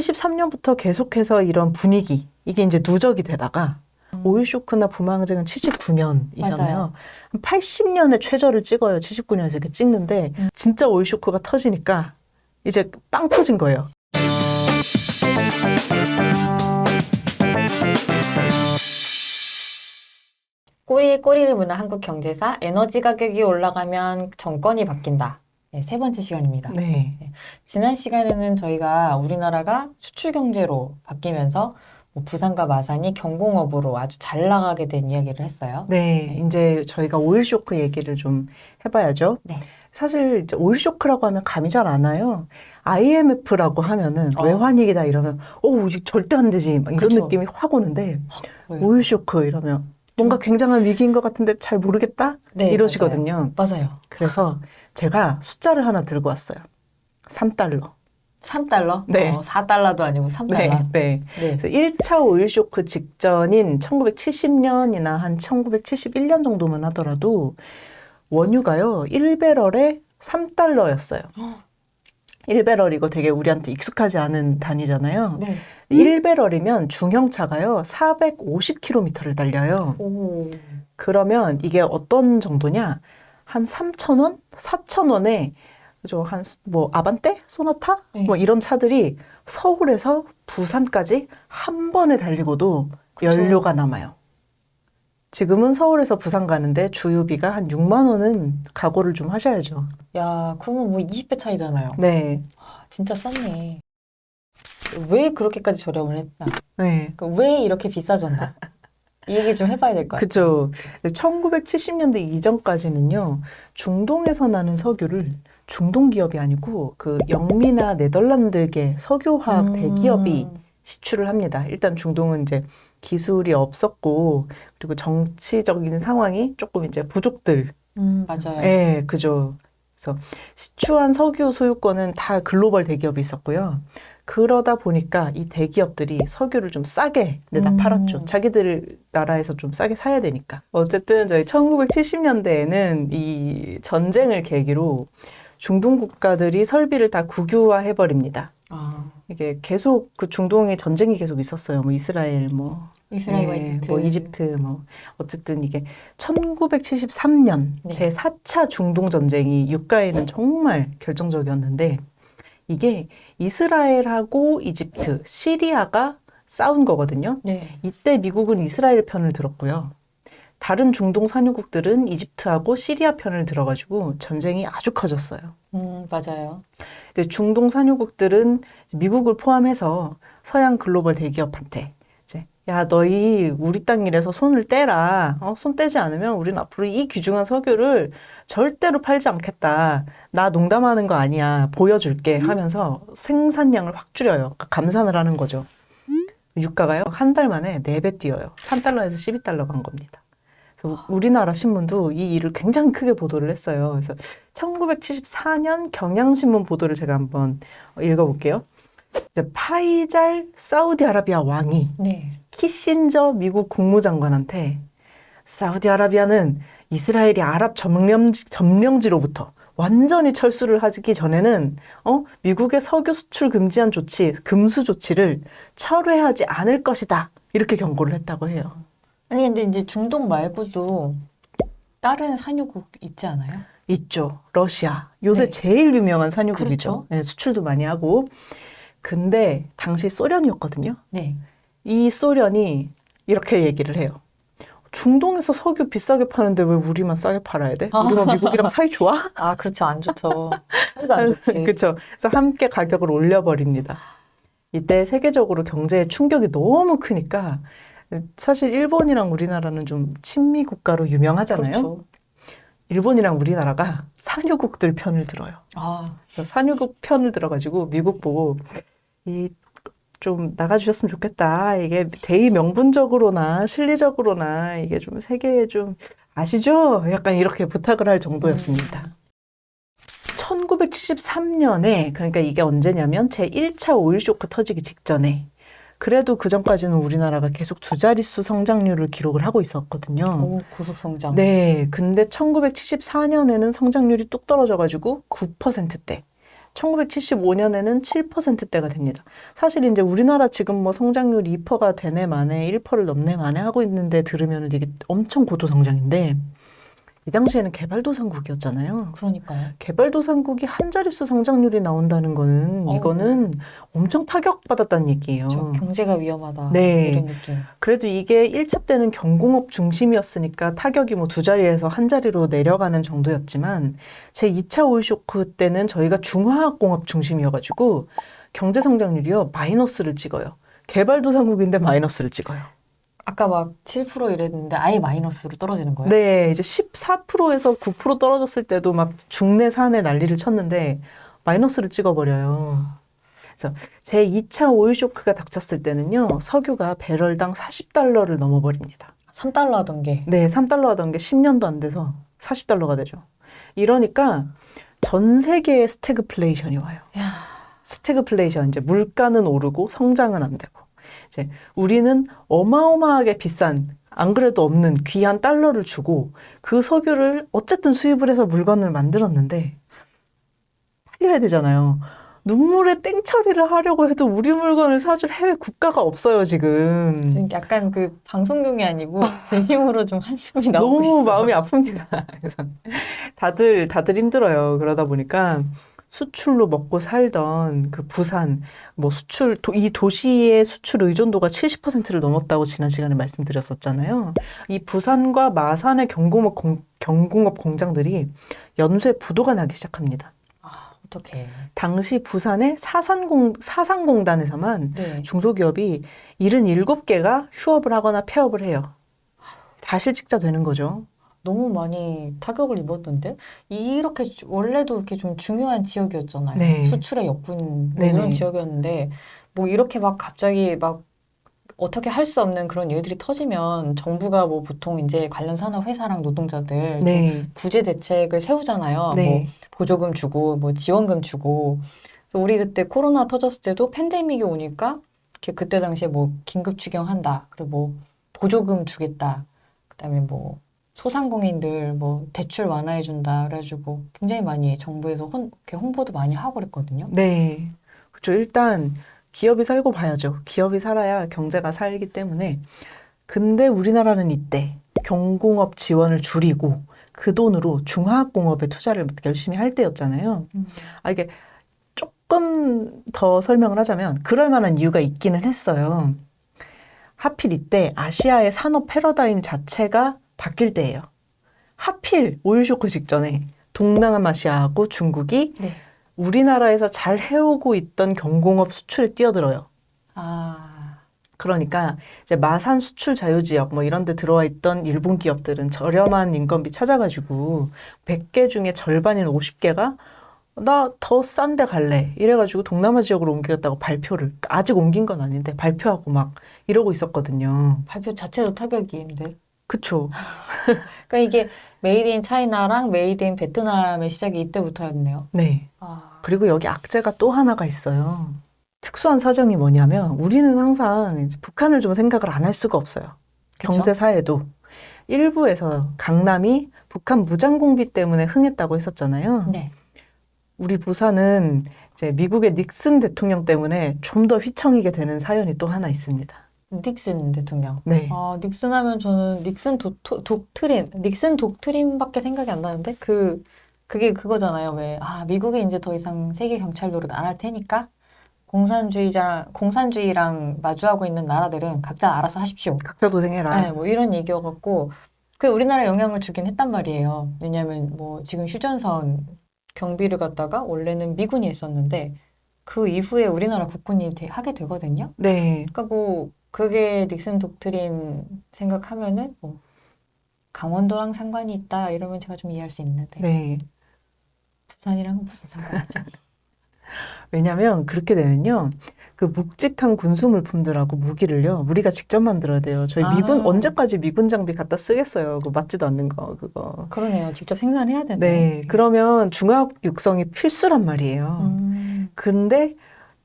73년부터 계속해서 이런 분위기 이게 이제 누적이 되다가 오일 쇼크나 부망증은 79년이잖아요. 맞아요. 80년에 최저를 찍어요. 79년에서 이렇게 찍는데 음. 진짜 오일 쇼크가 터지니까 이제 빵 터진 거예요. 꼬리에 꼬리를 무는 한국 경제사 에너지 가격이 올라가면 정권이 바뀐다. 네, 세 번째 시간입니다. 네. 지난 시간에는 저희가 우리나라가 수출 경제로 바뀌면서 뭐 부산과 마산이 경공업으로 아주 잘 나가게 된 이야기를 했어요. 네, 이제 저희가 오일 쇼크 얘기를 좀 해봐야죠. 네. 사실 이제 오일 쇼크라고 하면 감이 잘 안 와요. IMF라고 하면은 어. 외환위기다 이러면 오 이거 절대 안 되지 막 이런 그쵸. 느낌이 확 오는데 왜? 오일 쇼크 이러면 뭔가 굉장한 위기인 것 같은데 잘 모르겠다 네, 이러시거든요. 맞아요. 그래서 제가 숫자를 하나 들고 왔어요. 3달러. 3달러? 네. 어, 4달러도 아니고 3달러. 네, 네. 네. 그래서 1차 오일 쇼크 직전인 1970년이나 한 1971년 정도만 하더라도 원유가요, 1배럴에 3달러였어요. 1배럴이고 되게 우리한테 익숙하지 않은 단위잖아요. 네. 1배럴이면 중형차가요, 450km를 달려요. 오. 그러면 이게 어떤 정도냐? 한 3,000원? 4,000원에 그죠? 한 뭐 아반떼? 소나타? 네. 뭐 이런 차들이 서울에서 부산까지 한 번에 달리고도 그쵸. 연료가 남아요. 지금은 서울에서 부산 가는데 주유비가 한 6만 원은 각오를 좀 하셔야죠. 야, 그러면 뭐 20배 차이잖아요. 네. 아, 진짜 쌌네. 왜 그렇게까지 저렴을 했나? 네. 그왜 이렇게 비싸졌나? 이 얘기 좀 해봐야 될 것 같아요. 그죠. 1970년대 이전까지는요, 중동에서 나는 석유를 중동 기업이 아니고 그 영미나 네덜란드계 석유화학 음. 대기업이 시출을 합니다. 일단 중동은 이제 기술이 없었고 그리고 정치적인 상황이 조금 이제 부족들. 음, 맞아요. 예, 그죠. 그래서 시추한 석유 소유권은 다 글로벌 대기업이 있었고요. 그러다 보니까 이 대기업들이 석유를 좀 싸게 내다 음. 팔았죠. 자기들 나라에서 좀 싸게 사야 되니까. 어쨌든 저희 1970년대에는 이 전쟁을 계기로 중동 국가들이 설비를 다 국유화해 버립니다. 아, 이게 계속 그 중동에 전쟁이 계속 있었어요. 뭐 이스라엘 뭐 이스라엘과 예, 이집트. 뭐 이집트 뭐 어쨌든 이게 1973년 네. 제 4차 중동 전쟁이 유가에는 정말 결정적이었는데 이게 이스라엘하고 이집트, 시리아가 싸운 거거든요. 네. 이때 미국은 이스라엘 편을 들었고요. 다른 중동 산유국들은 이집트하고 시리아 편을 들어가지고 전쟁이 아주 커졌어요. 음, 맞아요. 근데 중동 산유국들은 미국을 포함해서 서양 글로벌 대기업한테 이제 야 너희 우리 땅 일에서 손을 떼라. 어, 손 떼지 않으면 우리는 앞으로 이 귀중한 석유를 절대로 팔지 않겠다. 나 농담하는 거 아니야. 보여줄게 하면서 생산량을 확 줄여요. 그러니까 감산을 하는 거죠. 유가가요 한 달 만에 네배 뛰어요. 3달러에서 12달러 간 겁니다. 우리나라 신문도 이 일을 굉장히 크게 보도를 했어요. 그래서 1974년 경향신문 보도를 제가 한번 읽어볼게요. 파이잘 사우디아라비아 왕이 네. 키신저 미국 국무장관한테 사우디아라비아는 이스라엘이 아랍 점령지, 점령지로부터 완전히 철수를 하기 전에는 어 미국의 석유 수출 금지한 조치 금수 조치를 철회하지 않을 것이다 이렇게 경고를 했다고 해요. 아니, 근데 이제 중동 말고도 다른 산유국 있지 않아요? 있죠. 러시아. 요새 네. 제일 유명한 산유국이죠. 그렇죠. 네, 수출도 많이 하고. 근데 당시 소련이었거든요. 네. 이 소련이 이렇게 얘기를 해요. 중동에서 석유 비싸게 파는데 왜 우리만 싸게 팔아야 돼? 우리만 미국이랑 사이 좋아? 아, 그렇죠. 안 좋죠. 안 좋지. 그렇죠. 그래서 함께 가격을 올려버립니다. 이때 세계적으로 경제의 충격이 너무 크니까 사실 일본이랑 우리나라는 좀 친미 국가로 유명하잖아요. 그렇죠. 일본이랑 우리나라가 산유국들 편을 들어요. 아, 산유국 편을 들어가지고 미국 보고 이 좀 나가주셨으면 좋겠다. 이게 대의 명분적으로나 실리적으로나 이게 좀 세계에 좀 아시죠? 약간 이렇게 부탁을 할 정도였습니다. 1973년에 그러니까 이게 언제냐면 제 1차 오일 쇼크 터지기 직전에 그래도 그 전까지는 우리나라가 계속 두 자릿수 성장률을 기록을 하고 있었거든요. 오, 고속 성장. 네, 근데 1974년에는 성장률이 뚝 떨어져 가지고 9%대. 1975년에는 7%대가 됩니다. 사실 이제 우리나라 지금 뭐 성장률이 2%가 되네 만에 1%를 넘네 만에 하고 있는데 들으면 이게 엄청 고도 성장인데 이 당시에는 개발도상국이었잖아요. 그러니까요. 개발도상국이 한 자릿수 성장률이 나온다는 거는 어. 이거는 엄청 타격받았다는 얘기예요. 저 경제가 위험하다. 네. 이런 느낌. 그래도 이게 1차 때는 경공업 중심이었으니까 타격이 뭐 두 자리에서 한 자리로 내려가는 정도였지만 제 2차 오일 쇼크 때는 저희가 중화학공업 중심이어가지고 경제 성장률이요 마이너스를 찍어요. 개발도상국인데 마이너스를 찍어요. 아까 막 7% 이랬는데 아예 마이너스로 떨어지는 거예요? 네, 이제 14%에서 9% 떨어졌을 때도 막 중내 산에 난리를 쳤는데 마이너스를 찍어버려요. 그래서 제 2차 오일 쇼크가 닥쳤을 때는요, 석유가 배럴당 40달러를 넘어버립니다. 3달러 하던 게 네, 3달러 하던 게 10년도 안 돼서 40달러가 되죠. 이러니까 전 세계에 스태그플레이션이 와요. 야, 스태그플레이션 이제 물가는 오르고 성장은 안 되고 이제 우리는 어마어마하게 비싼 안 그래도 없는 귀한 달러를 주고 그 석유를 어쨌든 수입을 해서 물건을 만들었는데 팔려야 되잖아요. 눈물의 땡처리를 하려고 해도 우리 물건을 사줄 해외 국가가 없어요, 지금. 약간 그 방송용이 아니고 진심으로 좀 한숨이 나오고 너무 마음이 아픕니다. 그래서 다들 다들 힘들어요. 그러다 보니까 수출로 먹고 살던 그 부산 뭐 수출 도, 이 도시의 수출 의존도가 70%를 넘었다고 지난 시간에 말씀드렸었잖아요. 이 부산과 마산의 경공업 공, 경공업 공장들이 연쇄 부도가 나기 시작합니다. 아, 어떡해. 당시 부산의 사산공 사상공단에서만 네. 중소기업이 77개가 휴업을 하거나 폐업을 해요. 다시 찍자 되는 거죠. 너무 많이 타격을 입었는데 이렇게 주- 원래도 이렇게 좀 중요한 지역이었잖아요. 네. 수출의 역군 뭐. 이런 지역이었는데 뭐 이렇게 막 갑자기 막 어떻게 할 수 없는 그런 일들이 터지면 정부가 뭐 보통 이제 관련 산업 회사랑 노동자들 좀 네. 구제 대책을 세우잖아요. 뭐 네. 보조금 주고 뭐 지원금 주고. 그래서 우리 그때 코로나 터졌을 때도 팬데믹이 오니까 이렇게 그때 당시에 뭐 긴급 추경한다. 그리고 뭐 보조금 주겠다. 그다음에 뭐 소상공인들 뭐 대출 완화해 준다. 그래가지고 굉장히 많이 정부에서 혼, 이렇게 홍보도 많이 하고 그랬거든요. 네. 그렇죠. 일단 기업이 살고 봐야죠. 기업이 살아야 경제가 살기 때문에. 근데 우리나라는 이때 경공업 지원을 줄이고 그 돈으로 중화학공업에 투자를 열심히 할 때였잖아요. 음. 아, 이게 조금 더 설명을 하자면 그럴 만한 이유가 있기는 했어요. 하필 이때 아시아의 산업 패러다임 자체가 바뀔 때예요. 하필 오일 쇼크 직전에 동남아시아하고 중국이 네. 우리나라에서 잘 해오고 있던 경공업 수출에 뛰어들어요. 아, 그러니까 이제 마산 수출 자유 지역 뭐 이런 데 들어와 있던 일본 기업들은 저렴한 인건비 찾아가지고 100개 중에 절반인 50개가 나 더 싼 데 갈래. 이래가지고 동남아 지역으로 옮기겠다고 발표를 아직 옮긴 건 아닌데 발표하고 막 이러고 있었거든요. 발표 자체도 타격이인데. 그쵸. 그러니까 이게 메이드 인 차이나랑 메이드 인 베트남의 시작이 이때부터였네요. 네. 아, 그리고 여기 악재가 또 하나가 있어요. 특수한 사정이 뭐냐면 우리는 항상 북한을 좀 생각을 안 할 수가 없어요. 경제사에도 일부에서 강남이 북한 무장공비 때문에 흥했다고 했었잖아요. 네. 우리 부산은 이제 미국의 닉슨 대통령 때문에 좀 더 휘청이게 되는 사연이 또 하나 있습니다. 닉슨 대통령. 네. 아, 닉슨 하면 저는 닉슨 도, 도, 독트린, 닉슨 독트린밖에 생각이 안 나는데 그 그게 그거잖아요. 왜 아, 미국이 이제 더 이상 세계 경찰 노릇 안 할 테니까 공산주의자랑 공산주의랑 마주하고 있는 나라들은 각자 알아서 하십시오. 각자 도생해라. 네, 뭐 이런 얘기여갖고 그 우리나라에 영향을 주긴 했단 말이에요. 왜냐하면 뭐 지금 휴전선 경비를 갖다가 원래는 미군이 했었는데 그 이후에 우리나라 국군이 돼- 하게 되거든요. 네. 그러니까 뭐 그게 닉슨 독트린 생각하면은 뭐 강원도랑 상관이 있다 이러면 제가 좀 이해할 수 있는데 네. 부산이랑은 무슨 상관이죠? 왜냐면 그렇게 되면요. 그 묵직한 군수 물품들하고 무기를요. 우리가 직접 만들어야 돼요. 저희 미군 아. 언제까지 미군 장비 갖다 쓰겠어요. 그거 맞지도 않는 거 그거. 그러네요. 직접 생산해야 되네. 네. 그러면 중화학 육성이 필수란 말이에요. 음, 근데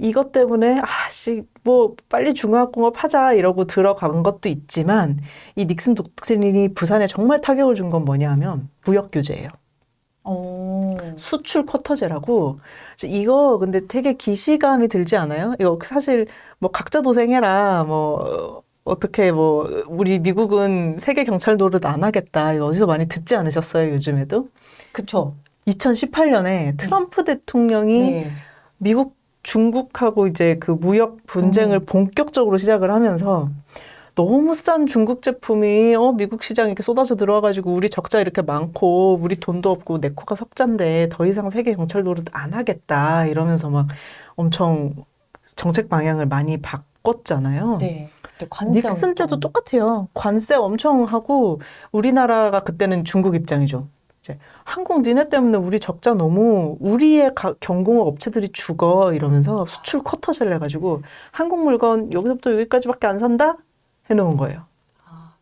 이것 때문에 아씨 뭐 빨리 중화학공업 하자 이러고 들어간 것도 있지만 이 닉슨 독트린이 부산에 정말 타격을 준 건 뭐냐 하면 무역 규제예요. 오. 수출 쿼터제라고 이거 근데 되게 기시감이 들지 않아요? 이거 사실 뭐 각자 도생해라 뭐 어떻게 뭐 우리 미국은 세계 경찰 노릇 안 하겠다 이거 어디서 많이 듣지 않으셨어요 요즘에도? 그쵸. 2018년에 트럼프 대통령이 네. 미국 중국하고 이제 그 무역 분쟁을 음. 본격적으로 시작을 하면서 너무 싼 중국 제품이 어 미국 시장에 이렇게 쏟아져 들어와가지고 우리 적자 이렇게 많고 우리 돈도 없고 내 코가 석잔데 더 이상 세계 경찰 노릇 안 하겠다 이러면서 막 엄청 정책 방향을 많이 바꿨잖아요. 네. 닉슨 때도 똑같아요. 관세 엄청 하고 우리나라가 그때는 중국 입장이죠. 이제 한국 니네 때문에 우리 적자 너무 우리의 가- 경공업 업체들이 죽어 이러면서 수출 쿼터제를 해가지고 한국 물건 여기서부터 여기까지밖에 안 산다 해놓은 거예요.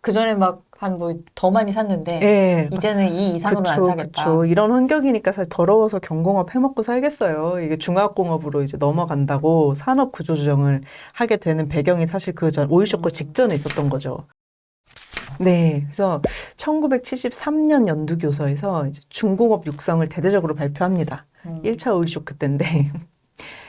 그 전에 막 한 뭐 더 많이 샀는데 예. 이제는 이 이상으로는 안 그쵸, 사겠다. 그쵸. 이런 환경이니까 사실 더러워서 경공업 해먹고 살겠어요. 이게 중화공업으로 이제 넘어간다고 산업 구조 조정을 하게 되는 배경이 사실 그 전 오일 쇼크 직전에 있었던 거죠. 네, 그래서 1973년 연두교서에서 중공업 육성을 대대적으로 발표합니다. 음. 1차 오일 쇼크 때인데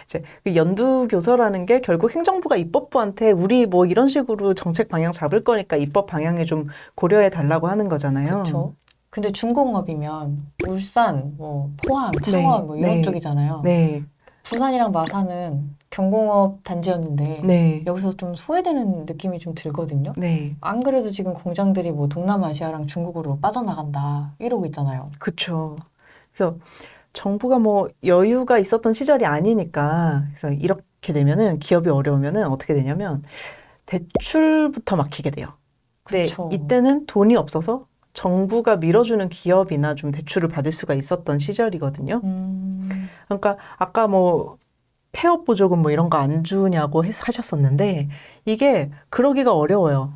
이제 그 연두교서라는 게 결국 행정부가 입법부한테 우리 뭐 이런 식으로 정책 방향 잡을 거니까 입법 방향에 좀 고려해 달라고 하는 거잖아요. 그렇죠. 근데 중공업이면 울산, 뭐 포항, 창원 뭐 이런 네. 쪽이잖아요. 네, 부산이랑 마산은 경공업 단지였는데 네, 여기서 좀 소외되는 느낌이 좀 들거든요. 네. 안 그래도 지금 공장들이 뭐 동남아시아랑 중국으로 빠져나간다 이러고 있잖아요. 그렇죠. 그래서 정부가 뭐 여유가 있었던 시절이 아니니까 그래서 이렇게 되면은 기업이 어려우면은 어떻게 되냐면 대출부터 막히게 돼요. 근데 그쵸. 이때는 돈이 없어서 정부가 밀어주는 기업이나 좀 대출을 받을 수가 있었던 시절이거든요. 음, 그러니까 아까 뭐 폐업 보조금 뭐 이런 거 안 주냐고 해- 하셨었는데 이게 그러기가 어려워요.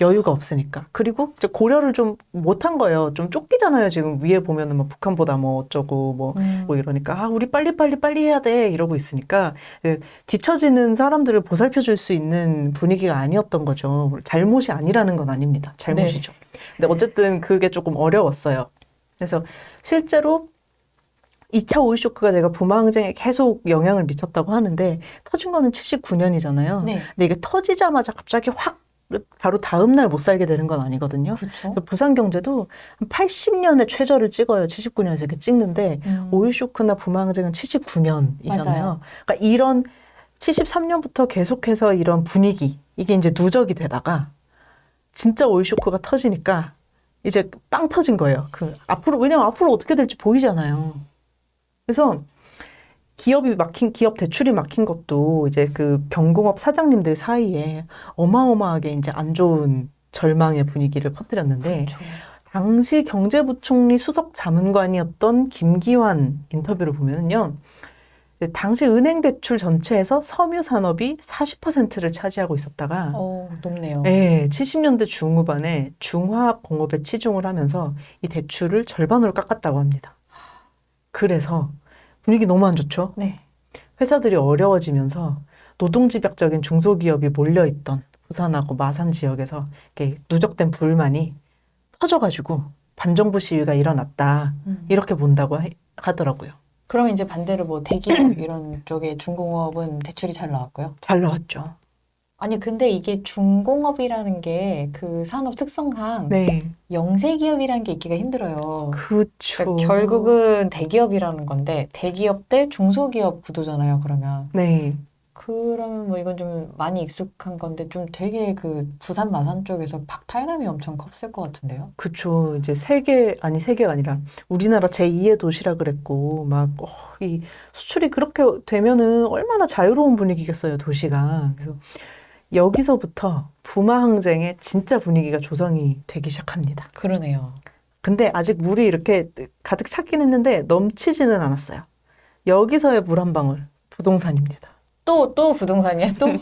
여유가 없으니까. 그리고 고려를 좀 못한 거예요. 좀 쫓기잖아요. 지금 위에 보면은 뭐 북한보다 뭐 어쩌고 뭐, 음. 뭐 이러니까 아 우리 빨리 빨리 빨리 해야 돼 이러고 있으니까 그 뒤처지는 사람들을 보살펴 줄 수 있는 분위기가 아니었던 거죠. 잘못이 아니라는 건 아닙니다. 잘못이죠. 근데 어쨌든 그게 조금 어려웠어요. 그래서 실제로 2차 오일 쇼크가 제가 부마 항쟁에 계속 영향을 미쳤다고 하는데 터진 거는 79년이잖아요. 네, 근데 이게 터지자마자 갑자기 확 바로 다음 날 못 살게 되는 건 아니거든요. 그렇죠. 그래서 부산 경제도 한 80년의 최저를 찍어요. 79년에서 이렇게 찍는데 음. 오일 쇼크나 부마 항쟁은 79년이잖아요. 맞아요. 그러니까 이런 73년부터 계속해서 이런 분위기 이게 이제 누적이 되다가 진짜 오일 쇼크가 터지니까 이제 빵 터진 거예요. 그 앞으로 왜냐면 앞으로 어떻게 될지 보이잖아요. 그래서 기업이 막힌 기업 대출이 막힌 것도 이제 그 경공업 사장님들 사이에 어마어마하게 이제 안 좋은 절망의 분위기를 퍼뜨렸는데 그렇죠. 당시 경제부총리 수석 자문관이었던 김기환 인터뷰를 보면은요. 당시 은행 대출 전체에서 섬유 산업이 40%를 차지하고 있었다가 어, 높네요. 예, 70년대 중후반에 중화학 공업에 치중을 하면서 이 대출을 절반으로 깎았다고 합니다. 그래서 분위기 너무 안 좋죠. 네. 회사들이 어려워지면서 노동 집약적인 중소기업이 몰려 있던 부산하고 마산 지역에서 누적된 불만이 터져가지고 반정부 시위가 일어났다. 음. 이렇게 본다고 하- 하더라고요. 그럼 이제 반대로 뭐 대기업 이런 쪽에 중공업은 대출이 잘 나왔고요. 잘 나왔죠. 아니 근데 이게 중공업이라는 게 그 산업 특성상 네. 영세 기업이라는 게 있기가 힘들어요. 그렇죠. 그러니까 결국은 대기업이라는 건데 대기업 대 중소기업 구도잖아요. 그러면 네. 그러면 뭐 이건 좀 많이 익숙한 건데 좀 되게 그 부산 마산 쪽에서 박탈감이 엄청 컸을 것 같은데요. 그쵸. 이제 세계, 아니 세계가 아니라 우리나라 제2의 도시라 그랬고, 막, 어, 이 수출이 그렇게 되면은 얼마나 자유로운 분위기겠어요, 도시가. 그래서 여기서부터 부마 항쟁의 진짜 분위기가 조성이 되기 시작합니다. 그러네요. 근데 아직 물이 이렇게 가득 찼긴 했는데 넘치지는 않았어요. 여기서의 물 한 방울, 부동산입니다. 또 또 부동산이야 또.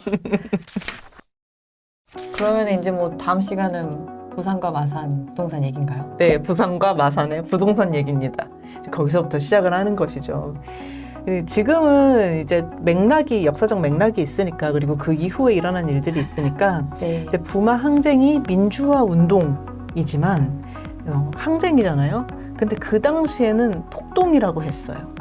그러면 이제 뭐 다음 시간은 부산과 마산 부동산 얘기인가요? 네, 부산과 마산의 부동산 얘기입니다. 이제 거기서부터 시작을 하는 것이죠. 예, 지금은 이제 맥락이 역사적 맥락이 있으니까 그리고 그 이후에 일어난 일들이 있으니까 네. 이제 부마 항쟁이 민주화 운동이지만 어, 항쟁이잖아요. 근데 그 당시에는 폭동이라고 했어요.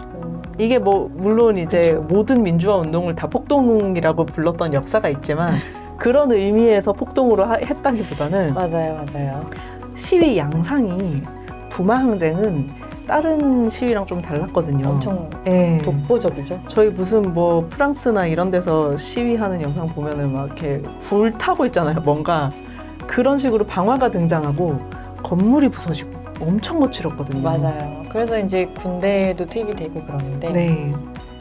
음, 이게 뭐 물론 이제 모든 민주화 운동을 다 폭동이라고 불렀던 역사가 있지만 그런 의미에서 폭동으로 하- 했다기보다는 맞아요, 맞아요. 시위 양상이 부마 항쟁은 다른 시위랑 좀 달랐거든요. 엄청 예. 독보적이죠. 저희 무슨 뭐 프랑스나 이런 데서 시위하는 영상 보면은 막 이렇게 불 타고 있잖아요. 뭔가 그런 식으로 방화가 등장하고 건물이 부서지고 엄청 거칠었거든요. 맞아요. 그래서 이제 군대도 투입이 되고 그러는데 네.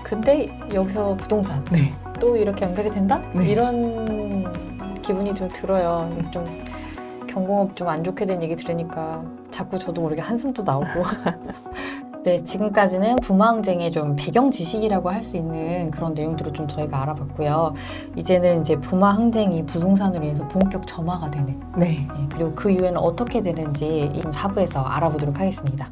근데 여기서 부동산 네. 또 이렇게 연결이 된다? 네. 이런 기분이 좀 들어요. 좀 경공업 좀 안 좋게 된 얘기 들으니까 자꾸 저도 모르게 한숨도 나오고. 네, 지금까지는 부마항쟁의 좀 배경 지식이라고 할 수 있는 그런 내용들을 좀 저희가 알아봤고요. 이제는 이제 부마 항쟁이 부동산으로 인해서 본격 점화가 되는 네. 네, 그리고 그 이후에는 어떻게 되는지 이 사부에서 알아보도록 하겠습니다.